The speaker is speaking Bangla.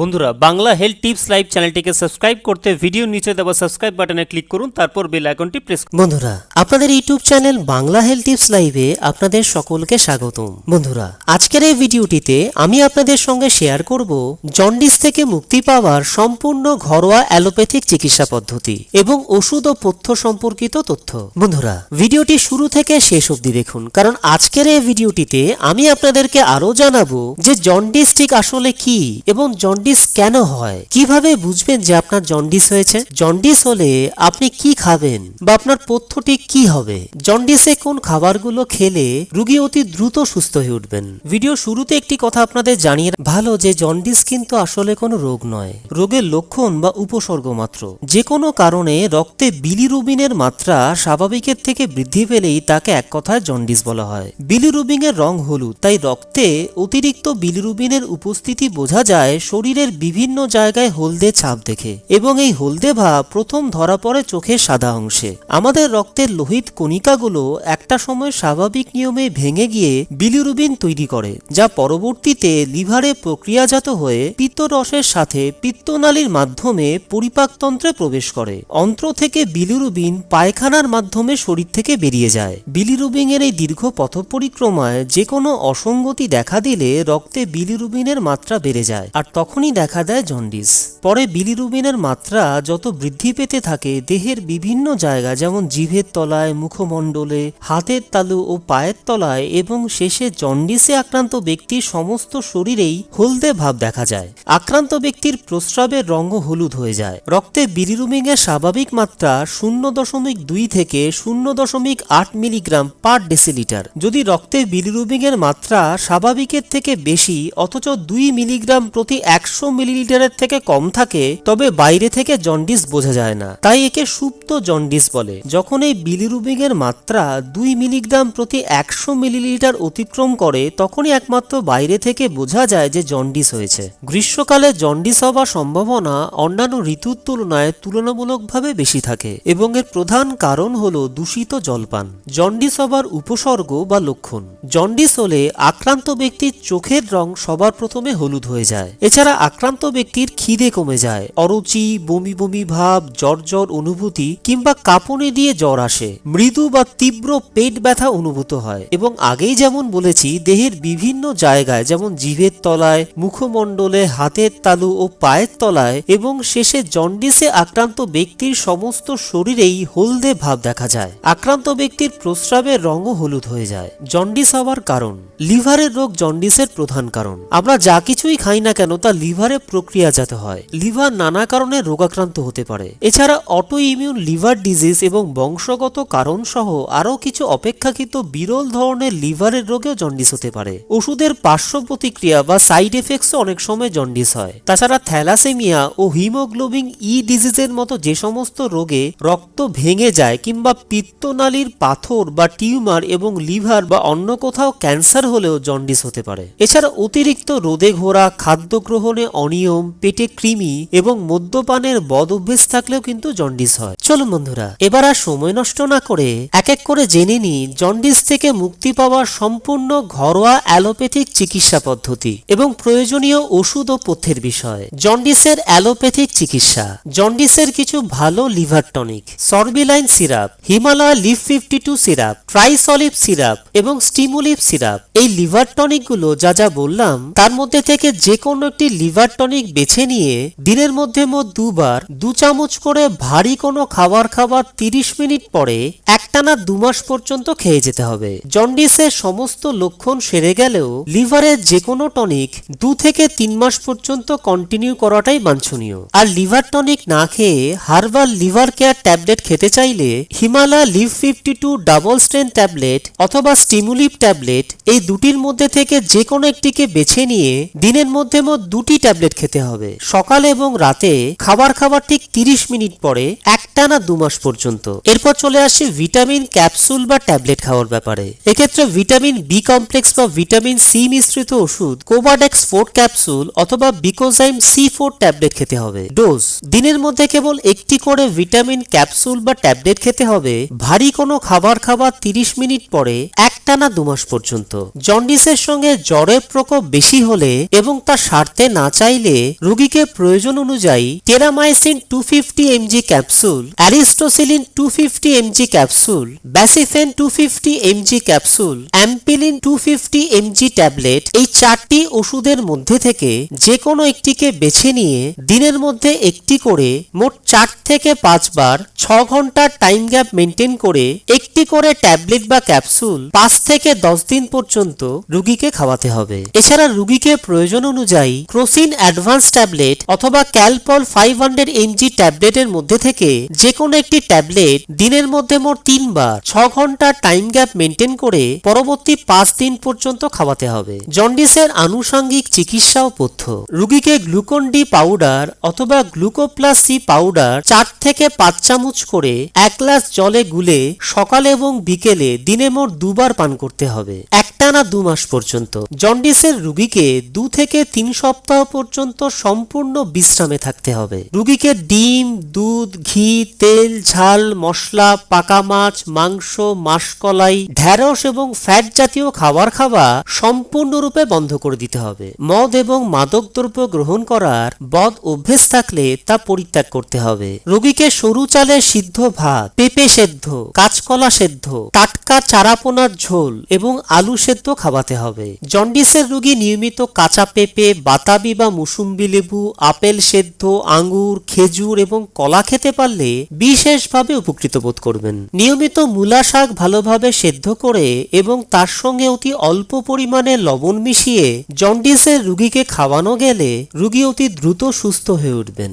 বন্ধুরা, বাংলা হেলথ টিপস লাইভ চ্যানেলটিকে সাবস্ক্রাইব করতে ভিডিও নিচে দেওয়া সাবস্ক্রাইব বাটনে ক্লিক করুন, তারপর বেল আইকনটি প্রেস বন্ধুরা, আপনাদের YouTube channel Bangla health tips লাইভে আপনাদের সকলকে স্বাগতম। বন্ধুরা, আজকের এই ভিডিওটিতে আমি আপনাদের সঙ্গে শেয়ার করব জন্ডিস থেকে মুক্তি পাওয়ার সম্পূর্ণ ঘরোয়া অ্যালোপ্যাথিক চিকিৎসা পদ্ধতি এবং ওষুধ ও পথ্য সম্পর্কিত তথ্য। বন্ধুরা, ভিডিওটি শুরু থেকে শেষ অবধি দেখুন, কারণ আজকের এই ভিডিওটিতে আমি আপনাদেরকে আরও জানাব যে জন্ডিস ঠিক আসলে কি এবং জন্ডিস কেন হয়? কীভাবে বুঝবেন যে আপনার জন্ডিস হয়েছে? জন্ডিস হলে আপনি কি খাবেন? বা আপনার পথ্যটি কি হবে? জন্ডিসে কোন খাবারগুলো খেলে রোগী অতি দ্রুত সুস্থ হয়ে উঠবেন? ভিডিও শুরুতে একটি কথা আপনাদের জানিয়ে ভালো যে জন্ডিস কিন্তু আসলে কোনো রোগ নয়। রোগের লক্ষণ বা উপসর্গ মাত্র। যে কোনো কারণে রক্তে বিলিরুবিনের মাত্রা স্বাভাবিকের থেকে বৃদ্ধি পেলেই তাকে এক কথায় জন্ডিস বলা হয়। বিলিরুবিনের রং হলুদ, তাই রক্তে অতিরিক্ত বিলিরুবিনের উপস্থিতি বোঝা যায় শরীরের বিভিন্ন জায়গায় হলদে ছাপ দেখে এবং এই হলদে ভাব প্রথম ধরা পড়ে চোখের সাদা অংশে। আমাদের রক্তের লোহিত কণিকাগুলো একটা সময় স্বাভাবিক নিয়মে ভেঙে গিয়ে বিলিরুবিন তৈরি করে, যা পরবর্তীতে লিভারে প্রক্রিয়াজাত হয়ে পিত্তরসের সাথে পিত্তনালীর মাধ্যমে পরিপাকতন্ত্রে প্রবেশ করে। অন্ত্র থেকে বিলিরুবিন পায়খানার মাধ্যমে শরীর থেকে বেরিয়ে যায়। বিলিরুবিন এর এই দীর্ঘ পথ পরিক্রমায় যে কোনো অসঙ্গতি দেখা দিলে রক্তে বিলিরুবিনের মাত্রা বেড়ে যায়। আর তখনই দেখা দেয় জন্ডিস। পরে বিলিরুবিনের মাত্রা যত বৃদ্ধি পেতে থাকে, দেহের বিভিন্ন জায়গা যেমন জিভের তলায়, মুখমণ্ডলে, হাতের তালু ও পায়ের তলায় এবং শেষে জন্ডিসে আক্রান্ত ব্যক্তির সমস্ত শরীরেই হলদে ভাব দেখা যায়। আক্রান্ত ব্যক্তির প্রস্রাবের রঙ হলুদ হয়ে যায়। রক্তে বিলিরুবিনের স্বাভাবিক মাত্রা শূন্য দশমিক দুই থেকে শূন্য দশমিক আট মিলিগ্রাম পার ডেসিলিটার। যদি রক্তে বিলিরুবিনের মাত্রা স্বাভাবিকের থেকে বেশি, অথচ দুই মিলিগ্রাম প্রতি একশো মিলিলিটারের থেকে কম থাকে, তবে বাইরে থেকে জন্ডিস বোঝা যায় না। তাই একে সুপ্ত জন্ডিস বলে। যখন এই বিলিরুবিনের মাত্রা দুই মিলিগ্রাম প্রতি একশো মিলিলিটার অতিক্রম করে, তখনই একমাত্র বাইরে থেকে বোঝা যায় যে জন্ডিস হয়েছে। গ্রীষ্মকালে জন্ডিস হওয়ার সম্ভাবনা অন্যান্য ঋতুর তুলনায় তুলনামূলকভাবে বেশি থাকে এবং এর প্রধান কারণ হল দূষিত জলপান। জন্ডিস হবার উপসর্গ বা লক্ষণ। জন্ডিস হলে আক্রান্ত ব্যক্তির চোখের রং সবার প্রথমে হলুদ হয়ে যায়। এছাড়া আক্রান্ত ব্যক্তির খিদে কমে যায়। অরুচি, বমি বমি ভাব, জ্বর জ্বর অনুভূতি কিংবা কাঁপুনি দিয়ে জ্বর আসে। মৃদু বা তীব্র পেট ব্যথা অনুভূত হয় এবং আগেই যেমন বলেছি, দেহের বিভিন্ন জায়গায় যেমন জিভের তলায়, মুখমণ্ডলে হাতের তালু ও পায়ের তলায় এবং শেষে জন্ডিসে আক্রান্ত ব্যক্তির সমস্ত শরীরেই হলদে ভাব দেখা যায়। আক্রান্ত ব্যক্তির প্রস্রাবের রঙও হলুদ হয়ে যায়। জন্ডিস হওয়ার কারণ, লিভারের রোগ জন্ডিসের প্রধান কারণ। আমরা যা কিছুই খাই না কেন তা লিভারে প্রক্রিয়াজাত হয়। লিভার নানা কারণে রোগাক্রান্ত হতে পারে। এছাড়া অটো ইমিউন লিভার ডিজিজ এবং বংশগত কারণ সহ আরও কিছু অপেক্ষাকৃত বিরল ধরনের লিভারের রোগেও জন্ডিস হতে পারে। ওষুধের পার্শ্ব প্রতিক্রিয়া বা সাইড এফেক্টসও অনেক সময় জন্ডিস হয়। তাছাড়া থ্যালাসেমিয়া ও হিমোগ্লোবিন ই ডিজিজের মতো যে সমস্ত রোগে রক্ত ভেঙে যায় কিংবা পিত্তনালীর পাথর বা টিউমার এবং লিভার বা অন্য কোথাও ক্যান্সার হলেও জন্ডিস হতে পারে। এছাড়া অতিরিক্ত রোদে ঘোরা, খাদ্য গ্রহণে অনিয়ম, পেটে কৃমি এবং মদ্যপানের বদ অভ্যেস থাকলেও কিন্তু জন্ডিস হয়। চলুন বন্ধুরা, এবার আর সময় নষ্ট না করে এক এক করে জেনে নি জন্ডিস থেকে মুক্তি পাওয়ার সম্পূর্ণ ঘরোয়া অ্যালোপ্যাথিক চিকিৎসা পদ্ধতি এবং প্রয়োজনীয় ওষুধ ও পথ্যের বিষয়। জন্ডিসের অ্যালোপ্যাথিক চিকিৎসা। জন্ডিসের কিছু ভালো liver tonic, Sorbiline syrup, Himalaya Liv fifty two syrup Trisliv syrup এবং স্টিমুলিভ সিরাপ। এই লিভার টনিকগুলো যা যা বললাম, তার মধ্যে থেকে যে কোনো একটি লিভার টনিক বেছে নিয়ে দিনের মধ্যে মোট দুবার দু চামচ করে ভারী কোনো খাবার খাবার তিরিশ মিনিট পরে একটানা দু মাস পর্যন্ত খেয়ে যেতে হবে। জন্ডিসের সমস্ত লক্ষণ সেরে গেলেও লিভারের যে কোনো টনিক দু থেকে তিন মাস পর্যন্ত কন্টিনিউ করাটাই বাঞ্ছনীয়। আর লিভার টনিক না খেয়ে হার্বাল লিভার কেয়ার ট্যাবলেট খেতে চাইলে Himalaya Liv fifty two double strength tablet অথবা স্টিমুলিভ ট্যাবলেট এই দুটির মধ্যে থেকে যে কোনো একটিকে বেছে নিয়ে দিনের মধ্যে মোট দুটি ট্যাবলেট খেতে হবে। সকাল এবং রাতে খাবার খাবার ঠিক তিরিশ মিনিট পরে একটানা দু মাস পর্যন্ত। এরপর চলে আসে ভিটামিন, ক্যাপসুল বা ট্যাবলেট খাওয়ার ব্যাপারে। এক্ষেত্রে ভিটামিন বি কমপ্লেক্স বা ভিটামিন সি মিশ্রিত ওষুধ কোভাডেক্স ফোর ক্যাপসুল অথবা বিকোজাইম সি ফোর ট্যাবলেট খেতে হবে। ডোজ, দিনের মধ্যে কেবল একটি করে ভিটামিন, ক্যাপসুল বা ট্যাবলেট খেতে হবে। ভারী কোনো খাবার খাবার তিরিশ মিনিট পরে একটানা দু মাস পর্যন্ত। জন্ডিসের সঙ্গে জ্বরের প্রকোপ বেশি হলে এবং তা সারতে না না চাইলে রোগীকে প্রয়োজন অনুযায়ী Terramycin two fifty MG capsule, Aristocillin two fifty MG capsule, Basifen two fifty MG capsule, Ampilin two fifty MG tablet এই চারটি ওষুধের মধ্যে থেকে যে কোনো একটিকে বেছে নিয়ে দিনের মধ্যে একটি করে মোট চার থেকে পাঁচবার ছ ঘণ্টার টাইম গ্যাপ মেনটেন করে একটি করে ট্যাবলেট বা ক্যাপসুল পাঁচ থেকে দশ দিন পর্যন্ত রুগীকে খাওয়াতে হবে। এছাড়া রুগীকে প্রয়োজন অনুযায়ী ক্রোসিন অ্যাডভান্স ট্যাবলেট অথবা ক্যালপল ফাইভ হান্ড্রেড এমজি ট্যাবলেটের মধ্যে থেকে যে কোনো একটি ট্যাবলেট দিনের মধ্যে মোট তিনবার ছ ঘণ্টার টাইম গ্যাপ মেনটেন করে পরবর্তী পাঁচ দিন পর্যন্ত খাওয়াতে হবে। জন্ডিসের আনুষঙ্গিক চিকিৎসা ও পথ্য। রুগীকে গ্লুকন ডি পাউডার অথবা গ্লুকোপ্লাস সি পাউডার চার থেকে পাঁচ চামচ করে এক গ্লাস জলে গুলে সকাল এবং বিকেলে দিনে মোট দুবার পান করতে হবে। একটানা দু মাস পর্যন্ত। জন্ডিসের রুগীকে দু থেকে তিন সপ্তাহ পর্যন্ত সম্পূর্ণ বিশ্রামে থাকতে হবে। রুগীকে ডিম, দুধ, ঘি, তেল, ঝাল, মশলা, পাকা মাছ, মাংস, মাসকলাই, ঢ্যাঁড়স এবং ফ্যাট জাতীয় খাবার খাওয়া সম্পূর্ণরূপে বন্ধ করে দিতে হবে। মদ এবং মাদক দ্রব্য গ্রহণ করার বদ অভ্যেস থাকলে তা পরিত্যাগ করতে হবে। রোগীকে সরু চালের সিদ্ধ ভাত, পেঁপে সেদ্ধ, কাঁচকলা সেদ্ধ, টাটকা চারাপোনার ঝোল এবং আলু সেদ্ধ খাওয়াতে হবে। জন্ডিসের রোগী নিয়মিত কাঁচা পেঁপে, বাতাবি বা মুসুম্বি লেবু, আপেল সেদ্ধ, আঙ্গুর, খেজুর এবং কলা খেতে পারলে বিশেষভাবে উপকৃত বোধ করবেন। নিয়মিত মূলা শাক ভালোভাবে সেদ্ধ করে এবং তার সঙ্গে অতি অল্প পরিমাণে লবণ মিশিয়ে জন্ডিসের রুগীকে খাওয়ানো গেলে রুগী অতি দ্রুত সুস্থ হয়ে উঠবেন।